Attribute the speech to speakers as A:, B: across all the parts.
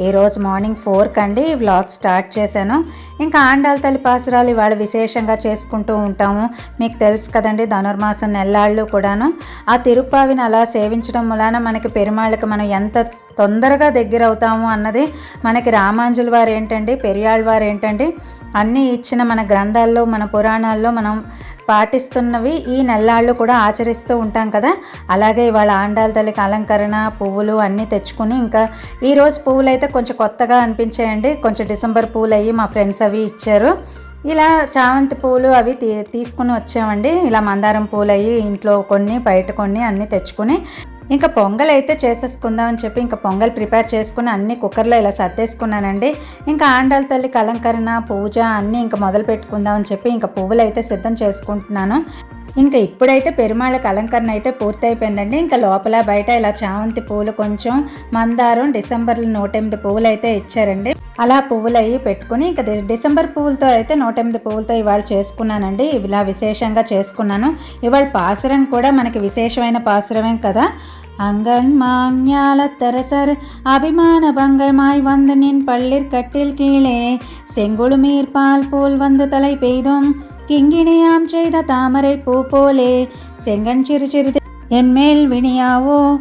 A: ఈరోజు మార్నింగ్ ఫోర్కి అండి వ్లాగ్ స్టార్ట్ చేశాను. ఇంకా ఆండాల తల్లి పాసురాలు ఇవాళ విశేషంగా చేసుకుంటూ ఉంటాము. మీకు తెలుసు కదండి ధనుర్మాసం నెల్లాళ్ళు కూడాను. ఆ తిరుప్పావిని అలా సేవించడం వలన మనకి పెరుమాళ్ళకి మనం ఎంత తొందరగా దగ్గర అవుతాము అన్నది మనకి రామాంజుల వారు ఏంటండి పెరియాళ్ళ వారు ఏంటండి అన్నీ ఇచ్చిన మన గ్రంథాల్లో మన పురాణాల్లో మనం పాటిస్తున్నవి ఈ నెల్లాళ్ళు కూడా ఆచరిస్తూ ఉంటాం కదా. అలాగే ఇవాళ ఆండాల తల్లికి అలంకరణ పువ్వులు అన్నీ తెచ్చుకుని ఇంకా ఈరోజు పువ్వులు అయితే కొంచెం కొత్తగా అనిపించాయండి. కొంచెం డిసెంబర్ పువ్వులు అయ్యి మా ఫ్రెండ్స్ అవి ఇచ్చారు. ఇలా చామంతి పూలు అవి తీ తీసుకుని వచ్చామండి. ఇలా మందారం పూలు అయ్యి ఇంట్లో కొన్ని బయట కొన్ని అన్నీ తెచ్చుకుని ఇంకా పొంగల్ అయితే చేసేసుకుందామని చెప్పి ఇంకా పొంగల్ ప్రిపేర్ చేసుకుని అన్ని కుక్కర్లో ఇలా సర్దేసుకున్నానండి. ఇంకా ఆండాల తల్లికి అలంకరణ పూజ అన్నీ ఇంకా మొదలు పెట్టుకుందామని చెప్పి ఇంకా పువ్వులు అయితే సిద్ధం చేసుకుంటున్నాను. ఇంకా ఇప్పుడైతే పెరుమాళ్ళకి అలంకరణ అయితే పూర్తయిపోయిందండి ఇంకా లోపల బయట ఇలా చామంతి పువ్వులు కొంచెం మందారం డిసెంబర్లో నూట ఎనిమిది పువ్వులు అయితే ఇచ్చారండి అలా పువ్వులు అయ్యి పెట్టుకుని ఇంకా డి- డిసెంబర్ పువ్వులతో అయితే నూట ఎనిమిది పువ్వులతో ఇవాళ చేసుకున్నానండి ఇలా విశేషంగా చేసుకున్నాను ఇవాళ పాసురం కూడా మనకి విశేషమైన పాసురమే కదా அங்கன் மாஞாலத்தரசர் அபிமான பங்கமாய் வந்து நின் பள்ளிற் கட்டில் கீழே செங்குழுமீர் பால் போல் வந்து தலை பெய்தும் கிங்கிணியாம் செய்த தாமரை பூ போலே செங்கன் சிறு சிறிது என்மேல் வினியாவோ?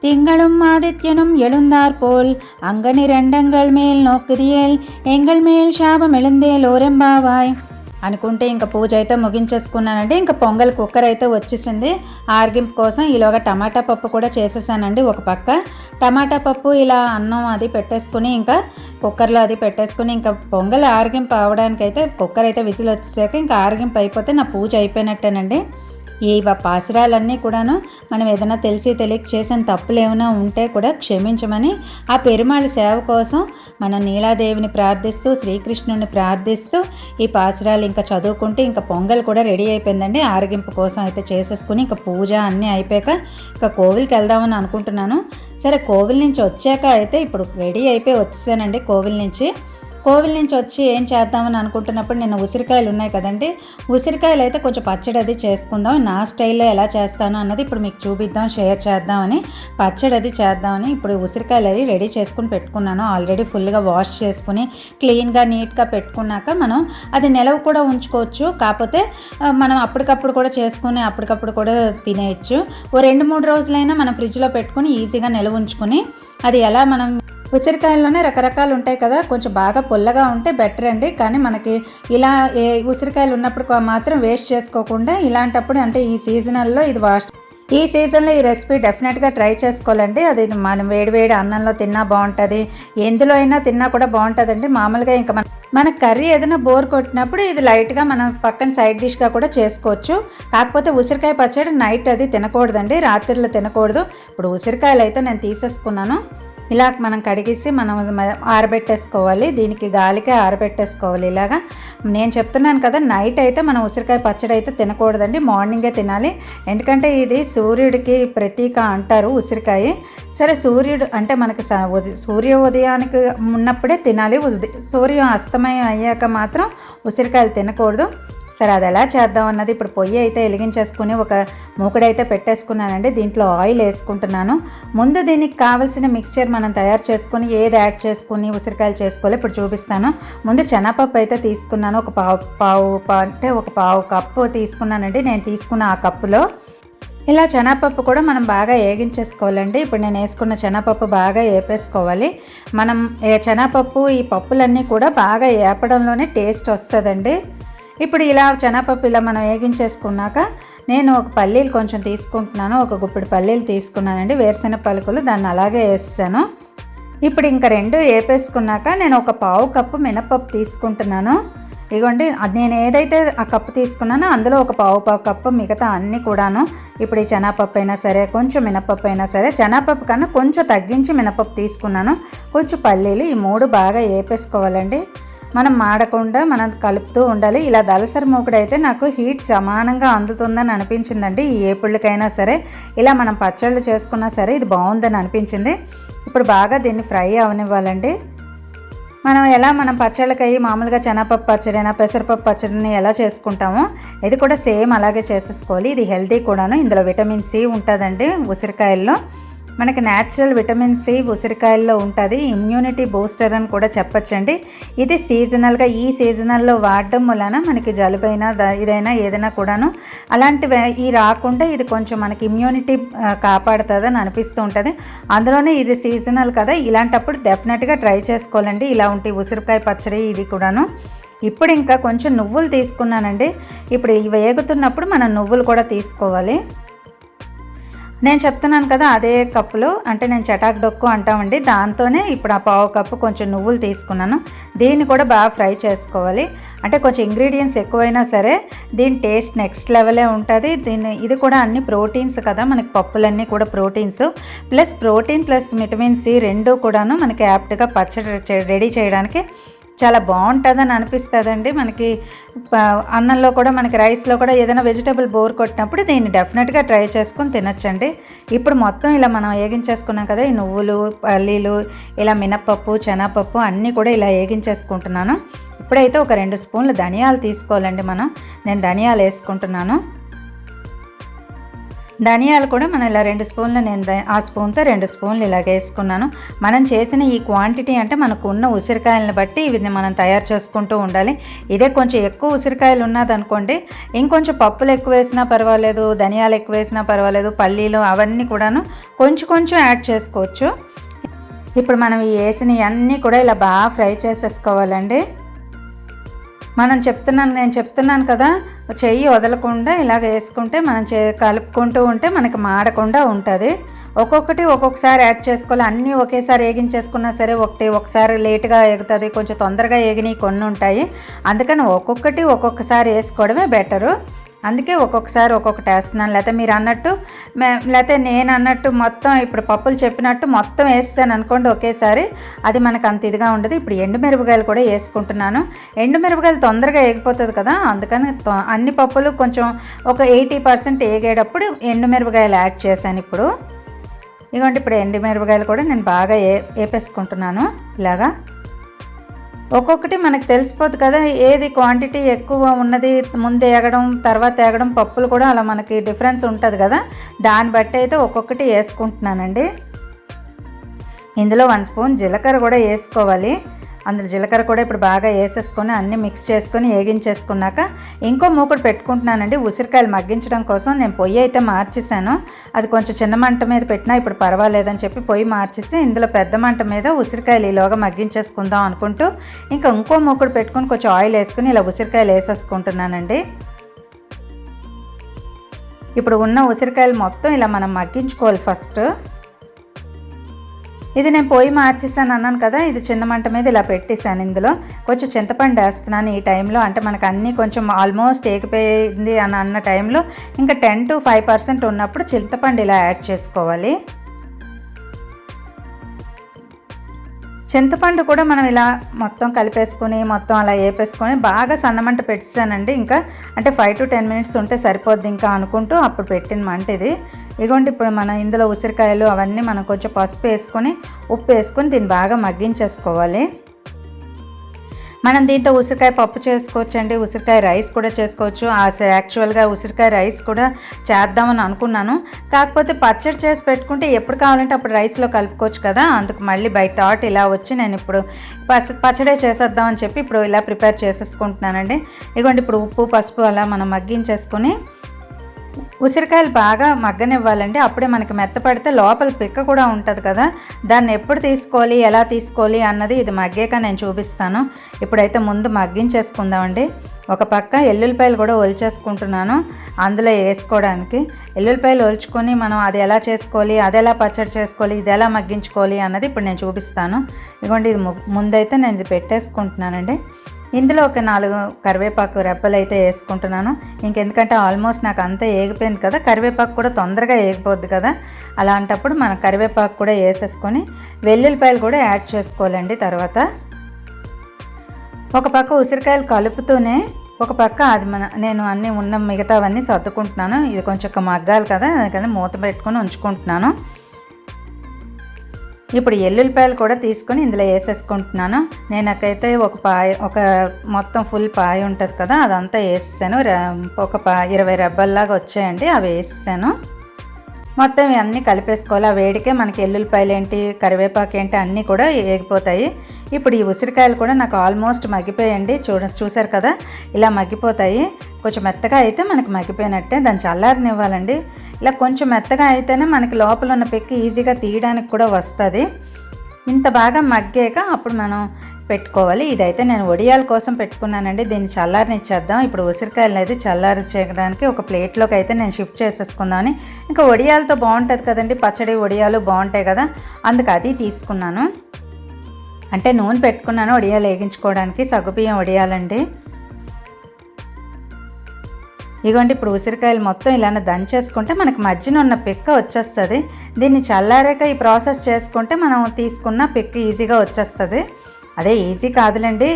A: திங்களும் ஆதித்யனும் எழுந்தாற்போல் அங்கனிரண்டங்கள் மேல் நோக்குதியேல் எங்கள் மேல் சாபம் எழுந்தேல் ஓரெம்பாவாய். అనుకుంటే ఇంకా పూజ అయితే ముగించేసుకున్నానండి. ఇంకా పొంగల్ కుక్కర్ అయితే వచ్చేసింది. ఆర్గింపు కోసం ఈలోగా టమాటా పప్పు కూడా చేసేసానండి ఒక పక్క. టమాటా పప్పు ఇలా అన్నం అది పెట్టేసుకుని ఇంకా కుక్కర్లో అది పెట్టేసుకుని ఇంకా పొంగల్ ఆర్గింపు అవడానికి అయితే కుక్కర్ అయితే విసిల్ వచ్చేసాక ఇంకా ఆర్గింపు అయిపోతే నా పూజ అయిపోయినట్టేనండి. ఈ వ- పాసురాలన్నీ కూడాను మనం ఏదైనా తెలిసి తెలియక చేసిన తప్పులు ఏమైనా ఉంటే కూడా క్షమించమని ఆ పెరుమాళ సేవ కోసం మన నీలాదేవిని ప్రార్థిస్తూ శ్రీకృష్ణుని ప్రార్థిస్తూ ఈ పాసురాలు ఇంకా చదువుకుంటే ఇంకా పొంగల్ కూడా రెడీ అయిపోయిందండి. ఆరగింపు కోసం అయితే చేసేసుకుని ఇంకా పూజ అన్నీ అయిపోయాక ఇంకా కోవిల్కి వెళ్దామని అనుకుంటున్నాను. సరే కోవిల్ నుంచి వచ్చాక అయితే ఇప్పుడు రెడీ అయిపోయి వచ్చానండి కోవిల్ నుంచి. కోవిల్ నుంచి వచ్చి ఏం చేద్దామని అనుకుంటున్నప్పుడు నేను ఉసిరికాయలు ఉన్నాయి కదండి. ఉసిరికాయలు అయితే కొంచెం పచ్చడి అది చేసుకుందాం. నా స్టైల్లో ఎలా చేస్తాను అన్నది ఇప్పుడు మీకు చూపిద్దాం షేర్ చేద్దామని. పచ్చడి అది చేద్దామని ఇప్పుడు ఉసిరికాయలు అది రెడీ చేసుకుని పెట్టుకున్నాను. ఆల్రెడీ ఫుల్గా వాష్ చేసుకుని క్లీన్గా నీట్గా పెట్టుకున్నాక మనం అది నిలవ కూడా ఉంచుకోవచ్చు. కాకపోతే మనం అప్పటికప్పుడు కూడా చేసుకుని అప్పటికప్పుడు కూడా తినేయచ్చు. ఓ రెండు మూడు రోజులైనా మనం ఫ్రిడ్జ్లో పెట్టుకుని ఈజీగా నిలవ ఉంచుకుని అది ఎలా మనం ఉసిరికాయల్లోనే రకరకాలు ఉంటాయి కదా కొంచెం బాగా పుల్లగా ఉంటే బెటర్ అండి. కానీ మనకి ఇలా ఏ ఉసిరికాయలు ఉన్నప్పుడు మాత్రం వేస్ట్ చేసుకోకుండా ఇలాంటప్పుడు అంటే ఈ సీజనల్లో ఇది వాష్ ఈ సీజన్లో ఈ రెసిపీ డెఫినెట్గా ట్రై చేసుకోవాలండి. అది మనం వేడివేడి అన్నంలో తిన్నా బాగుంటుంది. ఎందులో అయినా తిన్నా కూడా బాగుంటుందండి. మామూలుగా ఇంకా మన మన కర్రీ ఏదైనా బోర్ కొట్టినప్పుడు ఇది లైట్గా మనం పక్కన సైడ్ డిష్గా కూడా చేసుకోవచ్చు. కాకపోతే ఉసిరికాయ పచ్చడి నైట్ అది తినకూడదండి. రాత్రిలో తినకూడదు. ఇప్పుడు ఉసిరికాయలు అయితే నేను తీసేసుకున్నాను. ఇలా మనం కడిగేసి మనం ఆరబెట్టేసుకోవాలి. దీనికి గాలికే ఆరబెట్టేసుకోవాలి. ఇలాగా నేను చెప్తున్నాను కదా నైట్ అయితే మనం ఉసిరికాయ పచ్చడి అయితే తినకూడదండి. మార్నింగే తినాలి. ఎందుకంటే ఇది సూర్యుడికి ప్రతీక అంటారు ఉసిరికాయ. సరే సూర్యుడు అంటే మనకి సూర్య ఉదయానికి ఉన్నప్పుడే తినాలి. సూర్యం అస్తమయం అయ్యాక మాత్రం ఉసిరికాయలు తినకూడదు. సరే అది ఎలా చేద్దాం అన్నది ఇప్పుడు పొయ్యి అయితే వెలిగించేసుకుని ఒక మూకుడైతే పెట్టేసుకున్నానండి. దీంట్లో ఆయిల్ వేసుకుంటున్నాను. ముందు దీనికి కావాల్సిన మిక్స్చర్ మనం తయారు చేసుకుని ఏది యాడ్ చేసుకుని ఉసిరికాయలు చేసుకోవాలి ఇప్పుడు చూపిస్తాను. ముందు శనగపప్పు అయితే తీసుకున్నాను. ఒక పావు పావు అంటే ఒక పావు కప్పు తీసుకున్నానండి. నేను తీసుకున్న ఆ కప్పులో. ఇలా శనగపప్పు కూడా మనం బాగా వేగించేసుకోవాలండి ఇప్పుడు నేను వేసుకున్న శనగపప్పు బాగా వేపేసుకోవాలి మనం ఏ శనగపప్పు ఈ పప్పులన్నీ కూడా బాగా వేపడంలోనే టేస్ట్ వస్తుందండి. ఇప్పుడు ఇలా శనగపప్పు ఇలా మనం వేగించేసుకున్నాక నేను ఒక పల్లీలు కొంచెం తీసుకుంటున్నాను ఒక గుప్పిడి పల్లీలు తీసుకున్నానండి వేరుశెనగ పలుకులు దాన్ని అలాగే వేస్తాను ఇప్పుడు ఇంకా రెండు వేపేసుకున్నాక నేను ఒక పావు కప్పు మినపప్పు తీసుకుంటున్నాను. ఇదిగోండి అది నేను ఏదైతే ఆ కప్పు తీసుకున్నానో అందులో ఒక పావు పావు కప్పు మిగతా అన్నీ కూడాను ఇప్పుడు ఈ శనగపప్పు అయినా సరే కొంచెం మినపప్పు అయినా సరే శనగపప్పు కన్నా కొంచెం తగ్గించి మినపప్పు తీసుకున్నాను. కొంచెం పల్లీలు ఈ మూడు బాగా వేపేసుకోవాలండి. మనం మాడకుండా మనం కలుపుతూ ఉండాలి. ఇలా దలసరి మూకుడు అయితే నాకు హీట్ సమానంగా అందుతుందని అనిపించిందండి. ఈ ఏపుళ్ళకైనా సరే ఇలా మనం పచ్చళ్ళు చేసుకున్నా సరే ఇది బాగుందని అనిపించింది. ఇప్పుడు బాగా దీన్ని ఫ్రై అవనివ్వాలండి. మనం ఎలా మనం పచ్చళ్ళకి మామూలుగా శనగపప్పు పచ్చడినా పెసరపప్పు పచ్చడిని ఎలా చేసుకుంటామో ఇది కూడా సేమ్ అలాగే చేసేసుకోవాలి. ఇది హెల్తీ కూడాను. ఇందులో విటమిన్ సి ఉంటుందండి ఉసిరికాయల్లో. మనకి న్యాచురల్ విటమిన్ సి ఉసిరికాయల్లో ఉంటుంది ఇమ్యూనిటీ బూస్టర్ అని కూడా చెప్పచ్చండి. ఇది సీజనల్గా ఈ సీజనల్లో వాడడం వలన మనకి జలుబైనా ఇదైనా ఏదైనా కూడాను అలాంటివి ఈ రాకుండా ఇది కొంచెం మనకి ఇమ్యూనిటీ కాపాడుతుందని అనిపిస్తూ ఉంటుంది. అందులోనే ఇది సీజనల్ కదా ఇలాంటప్పుడు డెఫినెట్గా ట్రై చేసుకోవాలండి. ఇలా ఉంటే ఉసిరికాయ పచ్చడి ఇది కూడాను. ఇప్పుడు ఇంకా కొంచెం నువ్వులు తీసుకున్నానండి. ఇప్పుడు ఇవి వేగుతున్నప్పుడు మనం నువ్వులు కూడా తీసుకోవాలి. నేను చెప్తున్నాను కదా అదే కప్పులో అంటే నేను చటాక్ డొక్కు అంటామండి దాంతోనే ఇప్పుడు ఆ పావు కప్పు కొంచెం నువ్వులు తీసుకున్నాను. దీన్ని కూడా బాగా ఫ్రై చేసుకోవాలి. అంటే కొంచెం ఇంగ్రీడియంట్స్ ఎక్కువైనా సరే దీని టేస్ట్ నెక్స్ట్ లెవెలే ఉంటుంది. దీన్ని ఇది కూడా అన్ని ప్రోటీన్స్ కదా మనకి పప్పులన్నీ కూడా proteins. Plus protein plus vitamin C రెండు కూడాను మనకి యాప్ట్గా పచ్చడి రెడీ చేయడానికి చాలా బాగుంటుందని అనిపిస్తుందండి. మనకి అన్నంలో కూడా మనకి రైస్లో కూడా ఏదైనా వెజిటేబుల్ బోర్ కొట్టినప్పుడు దీన్ని డెఫినెట్గా ట్రై చేసుకొని తినచ్చండి. ఇప్పుడు మొత్తం ఇలా మనం ఏగించేసుకున్నాం కదా ఈ నువ్వులు పల్లీలు ఇలా మినప్పప్పు శనగపప్పు అన్నీ కూడా ఇలా ఏగించేసుకుంటున్నాను. ఇప్పుడైతే ఒక రెండు స్పూన్లు ధనియాలు తీసుకోవాలండి మనం. నేను ధనియాలు వేసుకుంటున్నాను. ధనియాలు కూడా మనం ఇలా రెండు స్పూన్లు నేను ఆ స్పూన్తో రెండు స్పూన్లు ఇలా వేసుకున్నాను. మనం చేసిన ఈ క్వాంటిటీ అంటే మనకు ఉన్న ఉసిరికాయలను బట్టి ఇవి మనం తయారు చేసుకుంటూ ఉండాలి. ఇదే కొంచెం ఎక్కువ ఉసిరికాయలు ఉన్నదనుకోండి ఇంకొంచెం పప్పులు ఎక్కువ వేసినా పర్వాలేదు ధనియాలు ఎక్కువ వేసినా పర్వాలేదు పల్లీలు అవన్నీ కూడాను కొంచెం కొంచెం యాడ్ చేసుకోవచ్చు. ఇప్పుడు మనం ఈ వేసినవి అన్నీ కూడా ఇలా బాగా ఫ్రై చేసేసుకోవాలండి. మనం చెప్తున్నాను నేను చెప్తున్నాను కదా చెయ్యి వదలకుండా ఇలాగ వేసుకుంటే మనం చే కలుపుకుంటూ ఉంటే మనకి మాడకుండా ఉంటుంది. ఒక్కొక్కటి ఒక్కొక్కసారి యాడ్ చేసుకోవాలి. అన్నీ ఒకేసారి వేగించేసుకున్నా సరే ఒకటి ఒకసారి లేట్గా ఎగుతుంది. కొంచెం తొందరగా ఏగినవి కొన్ని ఉంటాయి. అందుకని ఒక్కొక్కటి ఒక్కొక్కసారి వేసుకోవడమే బెటరు. అందుకే ఒక్కొక్కసారి ఒక్కొక్కటి వేస్తున్నాను. లేకపోతే మీరు అన్నట్టు లేకపోతే నేను అన్నట్టు మొత్తం ఇప్పుడు పప్పులు చెప్పినట్టు మొత్తం వేస్తాను అనుకోండి ఒకేసారి. అది మనకు అంత ఇదిగా ఉండదు. ఇప్పుడు ఎండుమిరపకాయలు కూడా వేసుకుంటున్నాను. ఎండుమిరపకాయలు తొందరగా వేగిపోతుంది కదా అందుకని అన్ని పప్పులు కొంచెం ఒక ఎయిటీ పర్సెంట్ వేగేటప్పుడు ఎండుమిరపకాయలు యాడ్ చేశాను ఇప్పుడు. ఇదిగోండి ఇప్పుడు ఎండుమిరపకాయలు కూడా నేను బాగా ఏ వేపేసుకుంటున్నాను ఇలాగా. ఒక్కొక్కటి మనకు తెలిసిపోదు కదా ఏది క్వాంటిటీ ఎక్కువ ఉన్నది ముందు ఎగడం తర్వాత ఎగడం పప్పులు కూడా అలా మనకి డిఫరెన్స్ ఉంటుంది కదా. దాన్ని బట్టి అయితే ఒక్కొక్కటి వేసుకుంటున్నానండి. ఇందులో వన్ స్పూన్ జీలకర్ర కూడా వేసుకోవాలి. అందులో జీలకర్ర కూడా ఇప్పుడు బాగా వేసేసుకొని అన్నీ మిక్స్ చేసుకొని వేగించేసుకున్నాక ఇంకో మూకుడు పెట్టుకుంటున్నానండి. ఉసిరికాయలు మగ్గించడం కోసం నేను పొయ్యి అయితే మార్చేసాను అది కొంచెం చిన్న మంట మీద పెట్టినా ఇప్పుడు పర్వాలేదని చెప్పి పొయ్యి మార్చేసి ఇందులో పెద్ద మంట మీద ఉసిరికాయలు ఈలోగా మగ్గించేసుకుందాం అనుకుంటూ ఇంకా ఇంకో మూకుడు పెట్టుకొని కొంచెం ఆయిల్ వేసుకుని ఇలా ఉసిరికాయలు వేసేసుకుంటున్నానండి. ఇప్పుడు ఉన్న ఉసిరికాయలు మొత్తం ఇలా మనం మగ్గించుకోవాలి ఫస్ట్. ఇది నేను పొయ్యి మార్చేసాను అన్నాను కదా ఇది చిన్న మంట మీద ఇలా పెట్టేశాను ఇందులో. కొంచెం చింతపండు వేస్తున్నాను ఈ టైంలో. అంటే మనకు అన్నీ కొంచెం ఆల్మోస్ట్ ఏకిపోయింది అని అన్న టైంలో ఇంకా టెన్ టు ఫైవ్ పర్సెంట్ ఉన్నప్పుడు చింతపండు ఇలా యాడ్ చేసుకోవాలి. చింతపండు కూడా మనం ఇలా మొత్తం కలిపేసుకొని మొత్తం అలా వేపేసుకొని బాగా సన్నమంట పెట్టానండి ఇంకా అంటే ఫైవ్ టు టెన్ మినిట్స్ ఉంటే సరిపోద్ది ఇంకా అనుకుంటూ అప్పుడు పెట్టిన మంట ఇది. ఇగోండి ఇప్పుడు మనం ఇందులో ఉసిరికాయలు అవన్నీ మనం కొంచెం పసుపు వేసుకొని ఉప్పు వేసుకొని దీన్ని బాగా మగ్గించేసుకోవాలి. మనం దీంతో ఉసిరికాయ పప్పు చేసుకోవచ్చండి ఉసిరికాయ రైస్ కూడా చేసుకోవచ్చు. యాక్చువల్గా ఉసిరికాయ రైస్ కూడా చేద్దామని అనుకున్నాను. కాకపోతే పచ్చడి చేసి పెట్టుకుంటే ఎప్పుడు కావాలంటే అప్పుడు రైస్లో కలుపుకోవచ్చు కదా. అందుకు మళ్ళీ బై థాట్ ఇలా వచ్చి నేను ఇప్పుడు పచ్చడే చేసేద్దామని చెప్పి ఇప్పుడు ఇలా ప్రిపేర్ చేసేసుకుంటున్నానండి. ఇదిగోండి ఇప్పుడు ఉప్పు పసుపు అలా మనం మగ్గించేసుకొని ఉసిరికాయలు బాగా మగ్గనివ్వాలండి. అప్పుడే మనకి మెత్తపడితే లోపల పిక్క కూడా ఉంటుంది కదా. దాన్ని ఎప్పుడు తీసుకోవాలి ఎలా తీసుకోవాలి అన్నది ఇది మగ్గాక నేను చూపిస్తాను. ఇప్పుడైతే ముందు మగ్గించేసుకుందామండి. ఒక పక్క ఎల్లుల్లిపాయలు కూడా ఒలిచేసుకుంటున్నాను అందులో వేసుకోవడానికి. ఎల్లుల్లిపాయలు ఒలుచుకొని మనం అది ఎలా చేసుకోవాలి అది ఎలా పచ్చడి చేసుకోవాలి ఇది ఎలా మగ్గించుకోవాలి అన్నది ఇప్పుడు నేను చూపిస్తాను. ఇదిగోండి ఇది ముందైతే నేను ఇది పెట్టేసుకుంటున్నానండి. ఇందులో ఒక నాలుగు కరివేపాకు రెప్పలు అయితే వేసుకుంటున్నాను. ఇంకెందుకంటే ఆల్మోస్ట్ నాకు అంతా ఏగిపోయింది కదా కరివేపాకు కూడా తొందరగా ఏగిపోద్ది కదా. అలాంటప్పుడు మనం కరివేపాకు కూడా వేసేసుకొని వెల్లుల్లిపాయలు కూడా యాడ్ చేసుకోవాలండి తర్వాత. ఒక పక్క ఉసిరికాయలు కలుపుతూనే ఒక పక్క అది మన నేను అన్నీ ఉన్న మిగతావన్నీ సర్దుకుంటున్నాను. ఇది కొంచెం మగ్గాలి కదా అందుకని మూత పెట్టుకొని ఉంచుకుంటున్నాను. ఇప్పుడు ఎల్లుల్లిపాయలు కూడా తీసుకొని ఇందులో వేసేసుకుంటున్నాను. నేనకైతే ఒక పాయ ఒక మొత్తం ఫుల్ పాయ ఉంటుంది కదా అదంతా వేసాను ఒక పా ఇరవై రెబ్బల్లాగా వచ్చాయండి అవి వేసాను మొత్తం ఇవన్నీ కలిపేసుకోవాలి. ఆ వేడికే మనకి ఎల్లుల్లిపాయలు ఏంటి కరివేపాకు ఏంటి అన్నీ కూడా ఏగిపోతాయి. ఇప్పుడు ఈ ఉసిరికాయలు కూడా నాకు ఆల్మోస్ట్ మగ్గిపోయండి చూడ చూసారు కదా? ఇలా మగ్గిపోతాయి. కొంచెం మెత్తగా అయితే మనకి మగ్గిపోయినట్టే. దాన్ని చల్లారనివ్వాలండి. ఇలా కొంచెం మెత్తగా అయితేనే మనకి లోపల ఉన్న పెక్కి ఈజీగా తీయడానికి కూడా వస్తుంది. ఇంత బాగా మగ్గాక అప్పుడు మనం పెట్టుకోవాలి. ఇదైతే నేను వడియాల కోసం పెట్టుకున్నానండి. దీన్ని చల్లారనిచ్చేద్దాం. ఇప్పుడు ఉసిరికాయలు అయితే చల్లారి చేయడానికి ఒక ప్లేట్లోకి అయితే నేను షిఫ్ట్ చేసేసుకుందామని ఇంకా వడియాలతో బాగుంటుంది కదండి. పచ్చడి వడియాలు బాగుంటాయి కదా? అందుకు అది తీసుకున్నాను. అంటే నూనె పెట్టుకున్నాను వడియాలు వేగించుకోవడానికి సగ్గుబియ్యం వడియాలండి ఇగోండి ఇప్పుడు ఉసిరికాయలు మొత్తం ఇలానే దంచేసుకుంటే మనకి మధ్యన ఉన్న పిక్క వచ్చేస్తుంది. దీన్ని చల్లారాక ఈ ప్రాసెస్ చేసుకుంటే మనం తీసుకున్న పిక్క ఈజీగా వచ్చేస్తుంది. అదే ఈజీ కాదులేండి.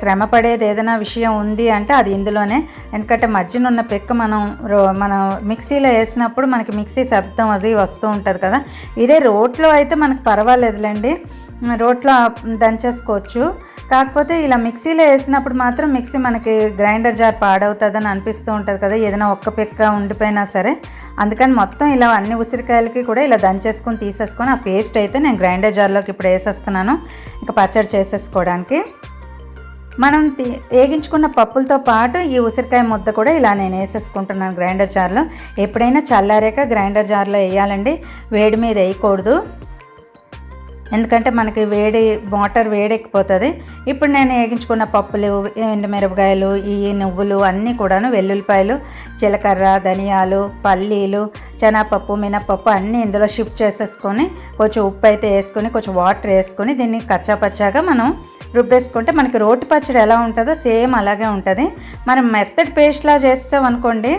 A: శ్రమ పడేది ఏదైనా విషయం ఉంది అంటే అది ఇందులోనే. ఎందుకంటే మధ్యన ఉన్న పిక్క మనం రో మనం మిక్సీలో వేసినప్పుడు మనకి మిక్సీ శబ్దం అది వస్తూ ఉంటుంది కదా. ఇదే రోట్లో అయితే మనకు పర్వాలేదులేండి. రోట్లో దంచేసుకోవచ్చు. కాకపోతే ఇలా మిక్సీలో వేసినప్పుడు మాత్రం మిక్సీ మనకి గ్రైండర్ జార్ పాడవుతుందని అనిపిస్తూ ఉంటుంది కదా ఏదైనా ఒక్క పిక్క ఉండిపోయినా సరే. అందుకని మొత్తం ఇలా అన్ని ఉసిరికాయలకి కూడా ఇలా దంచేసుకొని తీసేసుకొని ఆ పేస్ట్ అయితే నేను గ్రైండర్ జార్లోకి ఇప్పుడు వేసేస్తున్నాను ఇంకా పచ్చడి చేసేసుకోవడానికి. మనం వేగించుకున్న పప్పులతో పాటు ఈ ఉసిరికాయ ముద్ద కూడా ఇలా నేను వేసేసుకుంటున్నాను గ్రైండర్ జార్లో. ఎప్పుడైనా చల్లారాక గ్రైండర్ జార్లో వేయాలండి వేడి మీద వేయకూడదు. ఎందుకంటే మనకి వేడి వాటర్ వేడెక్కిపోతుంది. ఇప్పుడు నేను వేగించుకున్న పప్పులు ఎండుమిరపకాయలు ఈ నువ్వులు అన్నీ కూడాను వెల్లుల్లిపాయలు జీలకర్ర ధనియాలు పల్లీలు శనగపప్పు మినపప్పు అన్నీ ఇందులో షిఫ్ట్ చేసేసుకొని కొంచెం ఉప్పు అయితే వేసుకొని కొంచెం వాటర్ వేసుకొని దీన్ని కచ్చాపచ్చాగా మనం రుబ్బేసుకుంటే మనకి రోటి పచ్చడి ఎలా ఉంటుందో సేమ్ అలాగే ఉంటుంది. మనం మెత్తడి పేస్ట్లా చేస్తామనుకోండి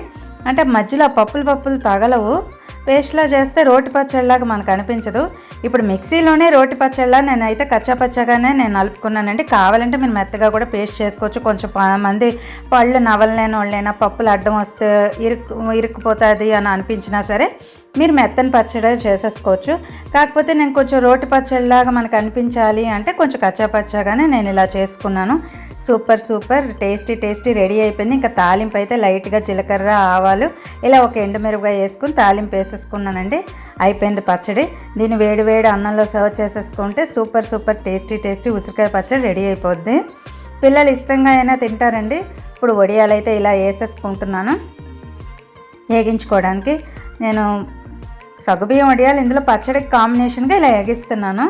A: అంటే మధ్యలో పప్పులు పప్పులు తగలవు. పేస్ట్లా చేస్తే రోటి పచ్చడిలాగా మనకు అనిపించదు. ఇప్పుడు మిక్సీలోనే రోటి పచ్చడిలా నేనైతే కచ్చాపచ్చగానే నేను నలుపుకున్నానండి. కావాలంటే మీరు మెత్తగా కూడా పేస్ట్ చేసుకోవచ్చు. కొంచెం మంది పళ్ళు నవలలేని వాళ్ళైనా పప్పులు అడ్డం వస్తే ఇరుక్కు ఇరుక్కుపోతుంది అని అనిపించినా సరే మీరు మెత్తని పచ్చడి చేసేసుకోవచ్చు. కాకపోతే నేను కొంచెం రోటి పచ్చడిలాగా మనకు అనిపించాలి అంటే కొంచెం కచ్చాపచ్చాగానే నేను ఇలా చేసుకున్నాను. Super super tasty tasty ready అయిపోయింది. ఇంకా తాలింపు అయితే లైట్గా జీలకర్ర ఆవాలు ఇలా ఒక ఎండుమిరపకాయ వేసుకుని తాలింపు వేసేసుకున్నానండి. అయిపోయింది పచ్చడి. దీన్ని వేడి వేడి అన్నంలో సర్వ్ చేసేసుకుంటే సూపర్ సూపర్ టేస్టీ టేస్టీ ఉసిరికాయ పచ్చడి రెడీ అయిపోద్ది. పిల్లలు ఇష్టంగా అయినా తింటారండి. ఇప్పుడు వడియాలు అయితే ఇలా వేసేసుకుంటున్నాను. వేగించుకోవడానికి నేను సగ్గుబియ్యం వడియాలు ఇందులో పచ్చడికి కాంబినేషన్గా ఇలా ఎగిస్తున్నాను.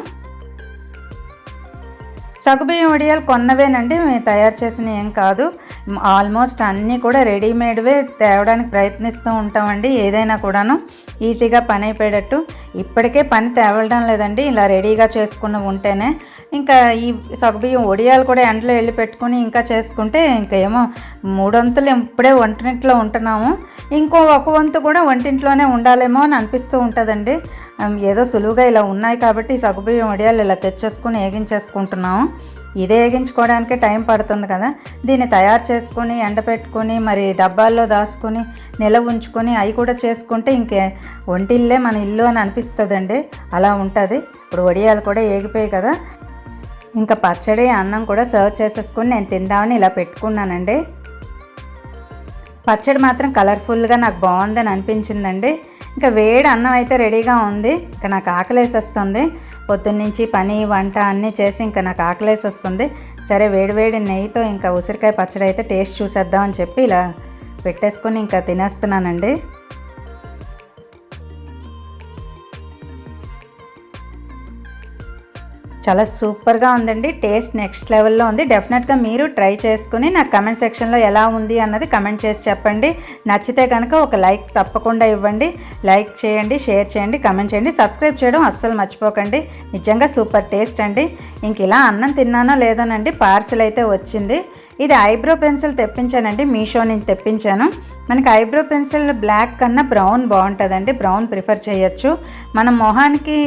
A: సగ్గుబియ్యం వడియాలు కొన్నవేనండి మేము తయారు చేసిన ఏం కాదు. ఆల్మోస్ట్ అన్నీ కూడా రెడీమేడ్వే తేవడానికి ప్రయత్నిస్తూ ఉంటామండి ఏదైనా కూడాను. ఈజీగా పని అయిపోయేటట్టు. ఇప్పటికే పని తేవడం లేదండి ఇలా రెడీగా చేసుకున్న ఉంటేనే. ఇంకా ఈ సగబియ్యం ఒడియాలు కూడా ఎండలో వెళ్ళి పెట్టుకుని ఇంకా చేసుకుంటే ఇంకా ఏమో మూడొంతులు ఇప్పుడే వంటింట్లో ఉంటున్నాము. ఇంకో ఒక వంతు కూడా వంటింట్లోనే ఉండాలేమో అని అనిపిస్తూ ఉంటుందండి. ఏదో సులువుగా ఇలా ఉన్నాయి కాబట్టి సగబియ్యం వడియాలు ఇలా తెచ్చేసుకుని వేగించేసుకుంటున్నాము ఇదే వేగించుకోవడానికే టైం పడుతుంది కదా. దీన్ని తయారు చేసుకొని ఎండపెట్టుకొని మరి డబ్బాల్లో దాచుకొని నిలవ ఉంచుకొని అవి కూడా చేసుకుంటే ఇంకే వంటిల్లే మన ఇల్లు అని అనిపిస్తుందండి. అలా ఉంటుంది. ఇప్పుడు వడియాలు కూడా ఏగిపోయాయి కదా. ఇంకా పచ్చడి అన్నం కూడా సర్వ్ చేసేసుకుని నేను తిందామని ఇలా పెట్టుకున్నానండి. పచ్చడి మాత్రం కలర్ఫుల్గా నాకు బాగుందని అనిపించిందండి. ఇంకా వేడి అన్నం అయితే రెడీగా ఉంది. ఇంకా నాకు ఆకలేసి వస్తుంది పొద్దున్నుంచి పని వంట అన్నీ చేసి ఇంకా నాకు ఆకలేసి వస్తుంది సరే వేడివేడి నెయ్యితో ఇంకా ఉసిరికాయ పచ్చడి అయితే టేస్ట్ చూసేద్దామని చెప్పి ఇలా పెట్టేసుకొని ఇంకా తినేస్తున్నానండి. చాలా సూపర్గా ఉందండి. టేస్ట్ నెక్స్ట్ లెవెల్లో ఉంది. డెఫినెట్గా మీరు ట్రై చేసుకుని నాకు కమెంట్ సెక్షన్లో ఎలా ఉంది అన్నది కమెంట్ చేసి చెప్పండి. నచ్చితే కనుక ఒక లైక్ తప్పకుండా ఇవ్వండి. లైక్ చేయండి షేర్ చేయండి కమెంట్ చేయండి. సబ్స్క్రైబ్ చేయడం అస్సలు మర్చిపోకండి. నిజంగా సూపర్ టేస్ట్ అండి. ఇంక ఇలా అన్నం తిన్నానో లేదోనండి పార్సిల్ అయితే వచ్చింది. ఇది ఐబ్రో పెన్సిల్ తెప్పించానండి మీషో నుంచి తెప్పించాను. మనకి ఐబ్రో పెన్సిల్ బ్లాక్ కన్నా బ్రౌన్ బాగుంటుందండి బ్రౌన్ ప్రిఫర్ చేయొచ్చు. మన మొహానికి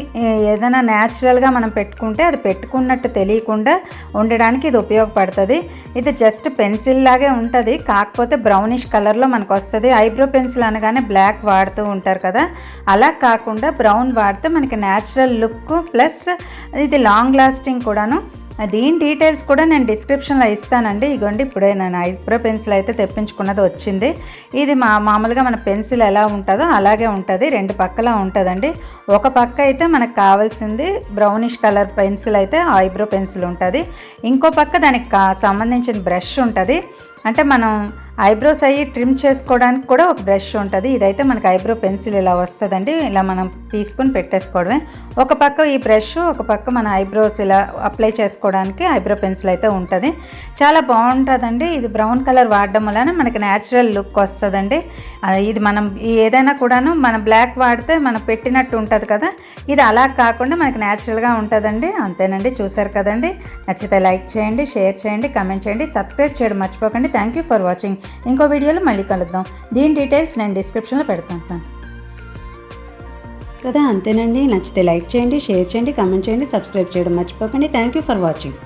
A: ఏదైనా న్యాచురల్గా మనం పెట్టుకుంటే అది పెట్టుకున్నట్టు తెలియకుండా ఉండడానికి ఇది ఉపయోగపడుతుంది. ఇది జస్ట్ పెన్సిల్ లాగే ఉంటుంది కాకపోతే బ్రౌనిష్ కలర్లో మనకు వస్తుంది. ఐబ్రో పెన్సిల్ అనగానే బ్లాక్ వాడుతూ ఉంటారు కదా అలా కాకుండా బ్రౌన్ వాడితే మనకి న్యాచురల్ లుక్ ప్లస్ ఇది లాంగ్ లాస్టింగ్ కూడాను దీని డీటెయిల్స్ కూడా నేను డిస్క్రిప్షన్లో ఇస్తానండి. ఇగోండి ఇప్పుడే నేను ఐబ్రో పెన్సిల్ అయితే తెప్పించుకున్నది వచ్చింది. ఇది మా మామూలుగా మన పెన్సిల్ ఎలా ఉంటుందో అలాగే ఉంటుంది. రెండు పక్కల ఉంటుందండి. ఒక పక్క అయితే మనకు కావాల్సింది బ్రౌనిష్ కలర్ పెన్సిల్ అయితే ఐబ్రో పెన్సిల్ ఉంటుంది. ఇంకో పక్క దానికి కా సంబంధించిన బ్రష్ ఉంటుంది. అంటే మనం ఐబ్రోస్ అయ్యి ట్రిమ్ చేసుకోవడానికి కూడా ఒక బ్రష్ ఉంటుంది. ఇదైతే మనకి ఐబ్రో పెన్సిల్ ఇలా వస్తుందండి. ఇలా మనం తీసుకుని పెట్టేసుకోవడమే. ఒక పక్క ఈ బ్రష్ ఒక పక్క మన ఐబ్రోస్ ఇలా అప్లై చేసుకోవడానికి ఐబ్రో పెన్సిల్ అయితే ఉంటుంది. చాలా బాగుంటుందండి. ఇది బ్రౌన్ కలర్ వాడడం వలన మనకి న్యాచురల్ లుక్ వస్తుందండి. ఇది మనం ఏదైనా కూడాను మన బ్లాక్ వాడితే మనం పెట్టినట్టు ఉంటుంది కదా. ఇది అలా కాకుండా మనకి న్యాచురల్గా ఉంటుందండి. అంతేనండి. చూసారు కదండి. నచ్చితే లైక్ చేయండి షేర్ చేయండి కమెంట్ చేయండి సబ్స్క్రైబ్ చేయడం మర్చిపోకండి. Thank you for watching. ఇంకో వీడియోలో మళ్ళీ కలుద్దాం. దీని డీటెయిల్స్ నేను డిస్క్రిప్షన్లో పెడతాను. కదా అంతేనండి. నచ్చితే లైక్ చేయండి షేర్ చేయండి కమెంట్ చేయండి సబ్స్క్రైబ్ చేయడం మర్చిపోకండి. Thank you for watching